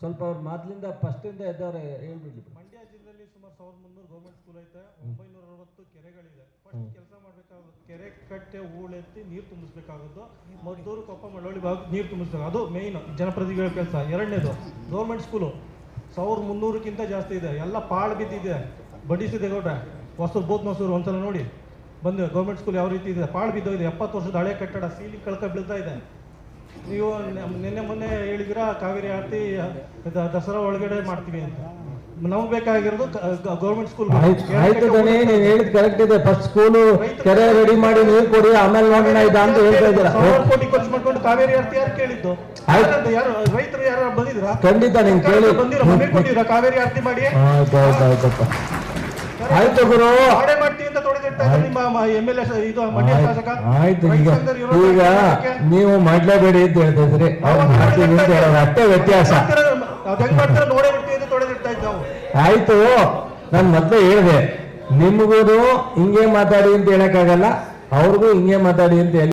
ಸ್ವಲ್ಪ ಅವ್ರ ಮೊದ್ಲಿಂದ ಫಸ್ಟಿಂದ ಎದ್ದವ್ರೆ ಹೇಳ್ಬಿಡ್ಲಿ ಮಂಡ್ಯ ಜಿಲ್ಲೆಯಲ್ಲಿ ಸುಮಾರು ಸಾವಿರದ ಮುನ್ನೂರು ಗೌರ್ಮೆಂಟ್ ಸ್ಕೂಲ್ ಐತೆ ಒಂಬೈನೂರ ಅರವತ್ತು ಕೆರೆಗಳಿದೆ. ಫಸ್ಟ್ ಕೆಲಸ ಮಾಡಬೇಕಾಗುತ್ತೆ ಕೆರೆ ಕಟ್ಟೆ ಹೂಳೆತ್ತಿ ನೀರು ತುಂಬಿಸ್ಬೇಕಾಗುತ್ತೆ ಮದ್ದೂರು ಕೊಪ್ಪ ಮಳವಳ್ಳಿ ಭಾಗ ನೀರು ತುಂಬಿಸ್ಬೇಕು ಅದು ಮೇಯ್ನ್ ಜನಪ್ರತಿನಿಧಿಗಳ ಕೆಲಸ. ಎರಡನೇದು ಗೌರ್ಮೆಂಟ್ ಸ್ಕೂಲು ಸಾವಿರದ ಮುನ್ನೂರಕ್ಕಿಂತ ಜಾಸ್ತಿ ಇದೆ. ಎಲ್ಲ ಪಾಳು ಬಿದ್ದಿದೆ. ಬಡಿಸಿದೆ ಗೌಡ್ರೆ. ಹೊಸೂರು ಬೋತ್ ಮಸೂರು ಒಂದ್ಸಲ ನೋಡಿ. ಬಂದು ಗೌರ್ಮೆಂಟ್ ಸ್ಕೂಲ್ ಯಾವ ರೀತಿ ಇದೆ? ಪಾಳು ಬಿದ್ದೋಗಿದೆ. ಎಪ್ಪತ್ತು ವರ್ಷದ ಹಳೆ ಕಟ್ಟಡ ಸೀಲಿಂಗ್ ಕಳ್ಕ ಬೀಳ್ತಾ ಇದೆ. ನೀವು ನಿನ್ನೆ ಮೊನ್ನೆ ಕಾವೇರಿ ಆರತಿ ದಸರಾ ಒಳಗಡೆ ಮಾಡ್ತೀವಿ ಅಂತ. ನಮ್ಗೆ ಬೇಕಾಗಿರೋದು ಗೌರ್ಮೆಂಟ್ ಸ್ಕೂಲ್ ಆಯ್ತು ದಣಿ ನೀವ್ ಹೇಳಿದ್ ಕರೆಕ್ಟ್ ಇದೆ. ಫಸ್ಟ್ ಸ್ಕೂಲು ಕೆರೆ ರೆಡಿ ಮಾಡಿ ನೀರು ಕೊಡಿ ಆಮೇಲೆ ನೋಡೋಣ ಇದ ಅಂತ ಹೇಳ್ತಾ ಇದ್ದೀರಾ? ಕೋಟಿ ಖರ್ಚು ಮಾಡ್ಕೊಂಡು ಕಾವೇರಿ ಆರತಿ ಯಾರು ಕೇಳಿದ್ದು. ಯಾರು ರೈತರು ಯಾರು ಬಂದಿದ್ರ ಖಂಡಿತ ನೀನ್ ಕೇಳಿ. ಬಂದಿರ ಮನೆ ಕೊಟ್ಟಿದ್ರ ಕಾವೇರಿ ಆರತಿ ಮಾಡಿ ಆಯ್ತು ಆಯ್ತು ಆಯ್ತು ಆಯ್ತು. ಗುರು. ಮಾಡೇ ಮಾಡ್ತೀವಿ ಅಂತ ಇದ್ದಾರೆ ನಿಮ್ಮ ಎಂ ಎಲ್ ಎ ಇದು ಮಂಡ್ಯ ಶಾಸಕ? ಆಯ್ತು ರೈತ ಈಗ ನೀವು ಮಾಡ್ಲೇಬೇಡಿ ಅಂತ ಹೇಳ್ತಿದ್ರಿ ಅವ್ರು ಮಾಡ್ತೀವಿ ಅಂತ ಹೇಳೋದು ಅಷ್ಟೇ ವ್ಯತ್ಯಾಸ. ಅದ್ ಹೆಂಗ್ ಮಾಡ್ತಾರೆ? ನೋಡೇ ಬಿಡ್ತೀವಿ ಅಂತ ತೊಡೆದಿರ್ತಾ ಇದ್ದ ನಾವು ಆಯ್ತು ನಾನು ಮೊದ್ಲೇ ಹೇಳಿದೆ ನಿಮ್ಗೂ ಹಿಂಗೆ ಮಾತಾಡಿ ಅಂತ ಹೇಳಕ್ಕಾಗಲ್ಲ ಅವ್ರಿಗೂ ಹಿಂಗೆ ಮಾತಾಡಿ ಅಂತ ಹೇಳಿ.